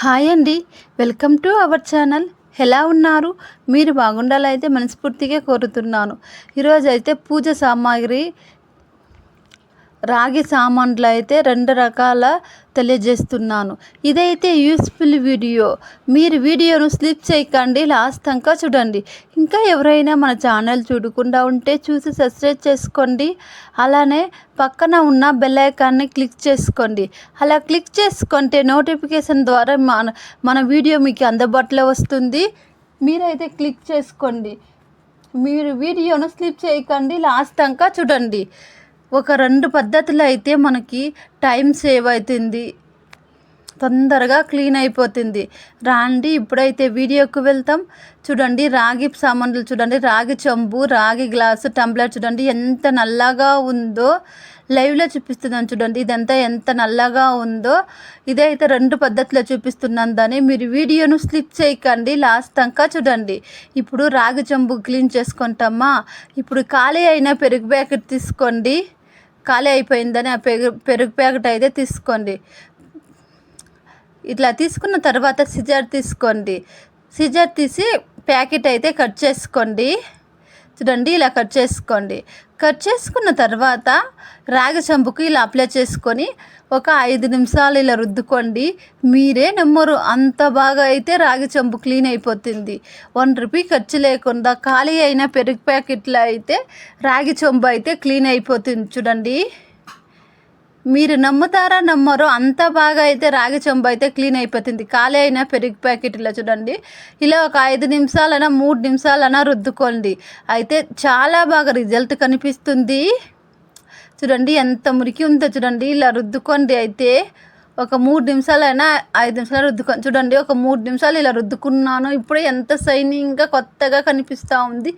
Hi అండి. Welcome to our channel. ఎలా ఉన్నారు? మీరు బాగుండాలైతే మనస్ఫూర్తిగా కోరుతున్నాను. ఈరోజు అయితే పూజ సామాగ్రి రాగి సామాన్లు అయితే రెండు రకాల తెలియజేస్తున్నాను. ఇదైతే యూస్ఫుల్ వీడియో. మీరు వీడియోను స్లిప్ చేయకండి లాస్ట్ దాకా చూడండి. ఇంకా ఎవరైనా మన ఛానల్ చూడకుండా ఉంటే చూసి సబ్స్క్రైబ్ చేసుకోండి. అలానే పక్కన ఉన్న బెల్ ఐకాన్ని క్లిక్ చేసుకోండి. అలా క్లిక్ చేసుకుంటే నోటిఫికేషన్ ద్వారా మన మన వీడియో మీకు అందుబాటులో వస్తుంది. మీరైతే క్లిక్ చేసుకోండి. మీరు వీడియోను స్లిప్ చేయకండి లాస్ట్ దాకా చూడండి. ఒక రెండు పద్ధతులు అయితే మనకి టైం సేవ్ అవుతుంది తొందరగా క్లీన్ అయిపోతుంది. రాండి ఇప్పుడైతే వీడియోకి వెళ్తాం. చూడండి రాగి సామాన్లు చూడండి. రాగి చెంబు రాగి గ్లాసు టంబ్లర్ చూడండి. ఎంత నల్లగా ఉందో లైవ్లో చూపిస్తున్నాను చూడండి. ఇదంతా ఎంత నల్లగా ఉందో. ఇదైతే రెండు పద్ధతిలో చూపిస్తున్నాను దాన్ని. మీరు వీడియోను స్లిప్ చేయకండి. లాస్ట్ దాకా చూడండి. ఇప్పుడు రాగి చెంబు క్లీన్ చేసుకుంటామా? ఇప్పుడు ఖాళీ అయిన పెరుగు ప్యాకెట్ తీసుకోండి. ఖాళీ అయిపోయిందని ఆ పెరుగు పెరుగు ప్యాకెట్ అయితే తీసుకోండి. ఇట్లా తీసుకున్న తర్వాత సిజర్ తీసుకోండి. సిజర్ తీసి ప్యాకెట్ అయితే కట్ చేసుకోండి. చూడండి ఇలా కట్ చేసుకోండి. కట్ చేసుకున్న తర్వాత రాగి చంపుకు ఇలా అప్లై చేసుకొని ఒక ఐదు నిమిషాలు ఇలా రుద్దుకోండి. మీరే నమ్మరు అంత బాగా అయితే రాగి చంపు క్లీన్ అయిపోతుంది. వన్ రూపీ ఖర్చు లేకుండా ఖాళీ అయిన పెరుగు ప్యాకెట్లో అయితే రాగి చంపు అయితే క్లీన్ అయిపోతుంది. చూడండి. మీరు నమ్ముతారా నమ్మరో అంత బాగా అయితే రాగి చెంబు అయితే క్లీన్ అయిపోతుంది. ఖాళీ అయినా పెరుగు ప్యాకెట్ ఇలా చూడండి. ఇలా ఒక ఐదు నిమిషాలైనా మూడు నిమిషాలైనా రుద్దుకోండి. అయితే చాలా బాగా రిజల్ట్ కనిపిస్తుంది. చూడండి ఎంత మురికి ఉందో చూడండి. ఇలా రుద్దుకోండి అయితే ఒక మూడు నిమిషాలైనా ఐదు నిమిషాలు రుద్దుకొని చూడండి ఒక మూడు నిమిషాలు ఇలా రుద్దుకున్నాను. ఇప్పుడు ఎంత షైనింగ్గా కొత్తగా కనిపిస్తూ ఉంది.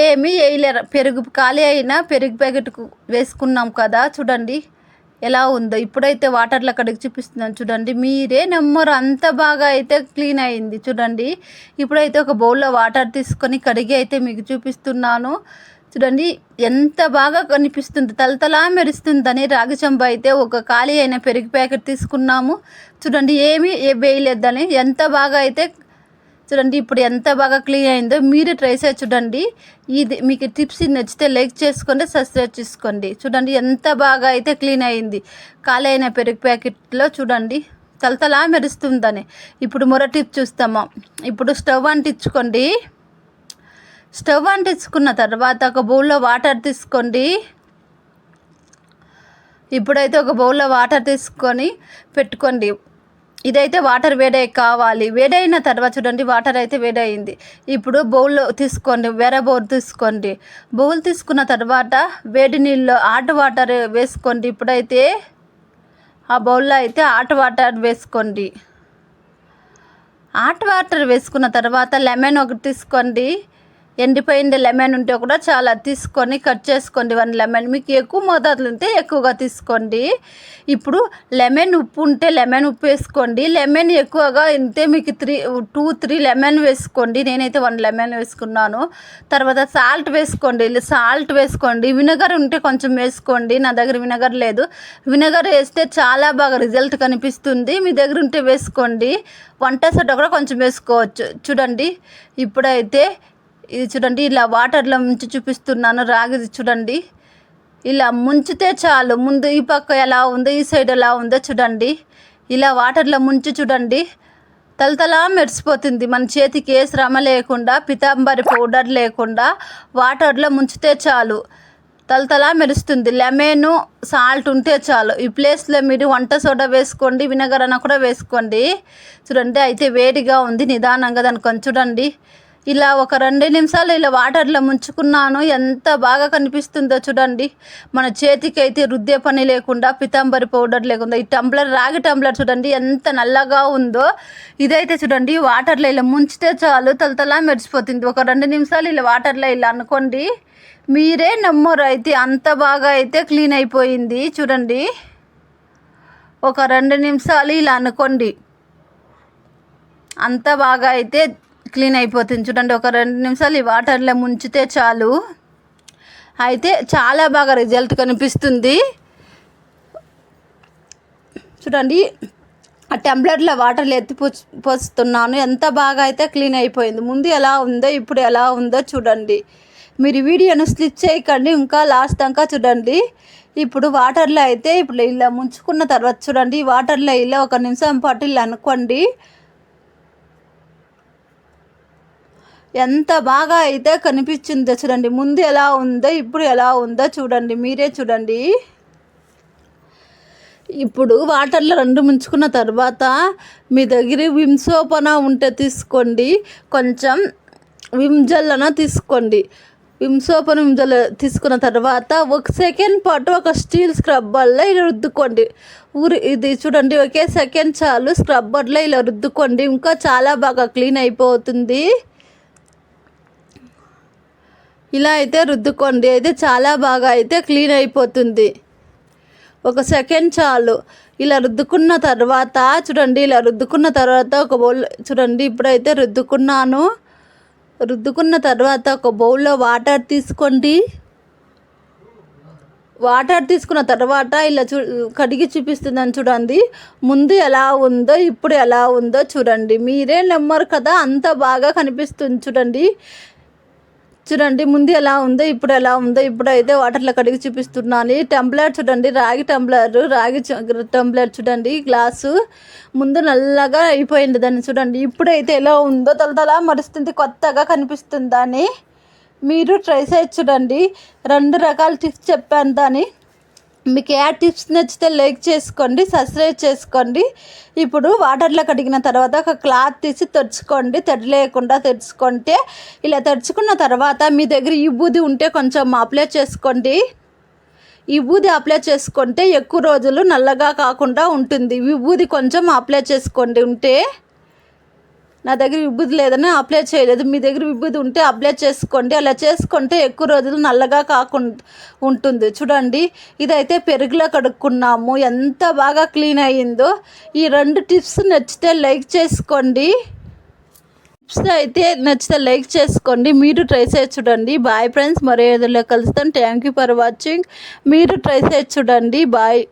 ఏమీ వేయలేరు. పెరుగు ఖాళీ అయినా పెరుగు ప్యాకెట్ వేసుకున్నాం కదా. చూడండి ఎలా ఉందో. ఇప్పుడైతే వాటర్లో అక్కడికి చూపిస్తున్నాను. చూడండి మీరే నమ్మరు అంత బాగా అయితే క్లీన్ అయింది. చూడండి ఇప్పుడైతే ఒక బౌల్లో వాటర్ తీసుకొని కడిగి అయితే మీకు చూపిస్తున్నాను. చూడండి ఎంత బాగా కనిపిస్తుంది. తలతలా మెరుస్తుందని రాగి చెంబ అయితే ఒక ఖాళీ అయిన పెరుగు ప్యాకెట్ తీసుకున్నాము. చూడండి ఏమీ ఏ వేయలేదని ఎంత బాగా అయితే చూడండి ఇప్పుడు ఎంత బాగా క్లీన్ అయిందో మీరు ట్రై చేసి చూడండి. ఇది మీకు టిప్స్ నచ్చితే లైక్ చేసుకోండి సబ్స్క్రైబ్ చేసుకోండి. చూడండి ఎంత బాగా అయితే క్లీన్ అయింది. ఖాళీ అయిన పెరుగు ప్యాకెట్లో చూడండి తలతలా మెరుస్తుందని. ఇప్పుడు మరో టిప్ చూస్తాము. ఇప్పుడు స్టవ్ అంటించుకోండి. స్టవ్ అంటించుకున్న తర్వాత ఒక బౌల్లో వాటర్ తీసుకోండి. ఇప్పుడైతే ఒక బౌల్లో వాటర్ తీసుకొని పెట్టుకోండి. ఇదైతే వాటర్ వేడై కావాలి. వేడైన తర్వాత చూడండి వాటర్ అయితే వేడైంది ఇప్పుడు బౌల్ తీసుకోండి వేరే బౌల్ తీసుకోండి. బౌల్ తీసుకున్న తర్వాత వేడి నీళ్ళు హాట్ వాటర్ వేసుకోండి. ఇప్పుడైతే ఆ బౌల్లో అయితే హాట్ వాటర్ వేసుకోండి. హాట్ వాటర్ వేసుకున్న తర్వాత లెమన్ ఒకటి తీసుకోండి. ఎండిపోయింది లెమన్ ఉంటే కూడా చాలా తీసుకొని కట్ చేసుకోండి వన్ లెమన్. మీకు ఎక్కువ మోతాదులు ఉంటే ఎక్కువగా తీసుకోండి. ఇప్పుడు లెమన్ ఉప్పు ఉంటే లెమన్ ఉప్పు వేసుకోండి. లెమన్ ఎక్కువగా ఉంటే మీకు త్రీ టూ త్రీ లెమన్ వేసుకోండి. నేనైతే వన్ లెమన్ వేసుకున్నాను. తర్వాత సాల్ట్ వేసుకోండి. సాల్ట్ వేసుకోండి. వినగర్ ఉంటే కొంచెం వేసుకోండి. నా దగ్గర వినగర్ లేదు. వినగర్ వేస్తే చాలా బాగా రిజల్ట్ కనిపిస్తుంది. మీ దగ్గర ఉంటే వేసుకోండి. వంట సొట్ట కూడా కొంచెం వేసుకోవచ్చు. చూడండి. ఇప్పుడైతే ఇది చూడండి ఇలా వాటర్లో ముంచి చూపిస్తున్నాను రాగిది చూడండి. ఇలా ముంచితే చాలు ముందు ఈ పక్క ఎలా ఉందో ఈ సైడ్ ఎలా ఉందో చూడండి. ఇలా వాటర్లో ముంచి చూడండి. తలతలా మెరిసిపోతుంది మన చేతికి ఏ శ్రమ లేకుండా పితాంబరి పౌడర్ లేకుండా వాటర్లో ముంచితే చాలు. తలతలా మెరుస్తుంది లెమన్ సాల్ట్ ఉంటే చాలు. ఈ ప్లేస్లో మీరు వంట సోడా వేసుకోండి వినగరణ అన్న కూడా వేసుకోండి. చూడండి అయితే వేడిగా ఉంది నిదానంగా దాని కొంచెం చూడండి. ఇలా ఒక రెండు నిమిషాలు ఇలా వాటర్లో ముంచుకున్నాను. ఎంత బాగా కనిపిస్తుందో చూడండి. మన చేతికి అయితే రుద్దే పని లేకుండా పితాంబరి పౌడర్ లేకుండా ఈ టంబ్లర్ రాగి టంబ్లర్ చూడండి ఎంత నల్లగా ఉందో. ఇదైతే చూడండి వాటర్లో ఇలా ముంచితే చాలు తలతలా మెరిసిపోతుంది. ఒక రెండు నిమిషాలు ఇలా వాటర్లో ఇలా అనుకోండి మీరే నమ్మరు. అయితే అంత బాగా అయితే క్లీన్ అయిపోయింది చూడండి. ఒక రెండు నిమిషాలు ఇలా అనుకోండి. అంత బాగా అయితే క్లీన్ అయిపోతుంది. చూడండి ఒక రెండు నిమిషాలు ఈ వాటర్లో ముంచితే చాలు. అయితే చాలా బాగా రిజల్ట్ కనిపిస్తుంది. చూడండి ఆ టెంప్లెట్లో వాటర్లు ఎత్తి పోస్తున్నాను. ఎంత బాగా అయితే క్లీన్ అయిపోయింది. ముందు ఎలా ఉందో ఇప్పుడు ఎలా ఉందో చూడండి. మీరు వీడియోను స్లిప్ చేయకండి. ఇంకా లాస్ట్ దాకా చూడండి. ఇప్పుడు వాటర్లో అయితే ఇప్పుడు ఇలా ముంచుకున్న తర్వాత చూడండి వాటర్లో ఇలా ఒక నిమిషం పాటు ఇలా అనుకోండి. ఎంత బాగా అయితే కనిపించిందో చూడండి. ముందు ఎలా ఉందో ఇప్పుడు ఎలా ఉందో చూడండి. మీరే చూడండి. ఇప్పుడు వాటర్లో రెండు ముంచుకున్న తర్వాత మీ దగ్గర విమ్ సోపన ఉంటే తీసుకోండి. కొంచెం విమ్ జెల్ అన తీసుకోండి. విమ్ సోప్ అని విమ్ జెల్ తీసుకున్న తర్వాత ఒక సెకండ్ పాటు ఒక స్టీల్ స్క్రబ్బర్లో ఇలా రుద్దుకోండి. ఊరి ఇది చూడండి ఒకే సెకండ్ చాలు స్క్రబ్బర్లో ఇలా రుద్దుకోండి. ఇంకా చాలా బాగా క్లీన్ అయిపోతుంది. ఇలా అయితే రుద్దుకోండి. అయితే చాలా బాగా అయితే క్లీన్ అయిపోతుంది. ఒక సెకండ్ చాలు. ఇలా రుద్దుకున్న తర్వాత చూడండి ఇలా రుద్దుకున్న తర్వాత ఒక బౌల్ చూడండి ఇప్పుడైతే రుద్దుకున్నాను. రుద్దుకున్న తర్వాత ఒక బౌల్లో వాటర్ తీసుకోండి. వాటర్ తీసుకున్న తర్వాత ఇలా చూ కడిగి చూపిస్తుందని చూడండి. ముందు ఎలా ఉందో ఇప్పుడు ఎలా ఉందో చూడండి. మీరే నమ్మరు కదా అంత బాగా కనిపిస్తుంది చూడండి. చూడండి ముందు ఎలా ఉందో ఇప్పుడు ఎలా ఉందో ఇప్పుడు అయితే వాటర్లో కడిగి చూపిస్తున్నాను. ఈ టంబ్లర్ చూడండి రాగి టంబ్లర్ రాగి చ- టంబ్లర్ చూడండి గ్లాసు. ముందు నల్లగా అయిపోయింది దాన్ని చూడండి. ఇప్పుడైతే ఎలా ఉందో తలతల మరుస్తుంది కొత్తగా కనిపిస్తుందని మీరు ట్రై చేసి చూడండి. రెండు రకాల టిప్స్ చెప్పాను దాన్ని. మీకు ఏ టిప్స్ నచ్చితే లైక్ చేసుకోండి సబ్స్క్రైబ్ చేసుకోండి. ఇప్పుడు వాటర్లో కడిగిన తర్వాత ఒక క్లాత్ తీసి తెచ్చుకోండి తడి లేకుండా తెచ్చుకుంటే ఇలా తెచ్చుకున్న తర్వాత మీ దగ్గర ఈ బూది ఉంటే కొంచెం అప్లై చేసుకోండి. ఈ బూది అప్లై చేసుకుంటే ఎక్కువ రోజులు నల్లగా కాకుండా ఉంటుంది. ఈ బూది కొంచెం అప్లై చేసుకోండి. ఉంటే నా దగ్గర విభూతి లేదని అప్లై చేయలేదు. మీ దగ్గర విభూతి ఉంటే అప్లై చేసుకోండి. అలా చేసుకుంటే ఎక్కువ రోజులు నల్లగా కాకుండా ఉంటుంది. చూడండి ఇదైతే పెరుగులో కడుక్కున్నాము. ఎంత బాగా క్లీన్ అయ్యిందో. ఈ రెండు టిప్స్ నచ్చితే లైక్ చేసుకోండి. టిప్స్ అయితే నచ్చితే లైక్ చేసుకోండి. మీరు ట్రై చేసి చూడండి. బాయ్ ఫ్రెండ్స్ మరో ఏదో కలుస్తాను థ్యాంక్ యూ ఫర్ వాచింగ్. మీరు ట్రై చేసి చూడండి. బాయ్.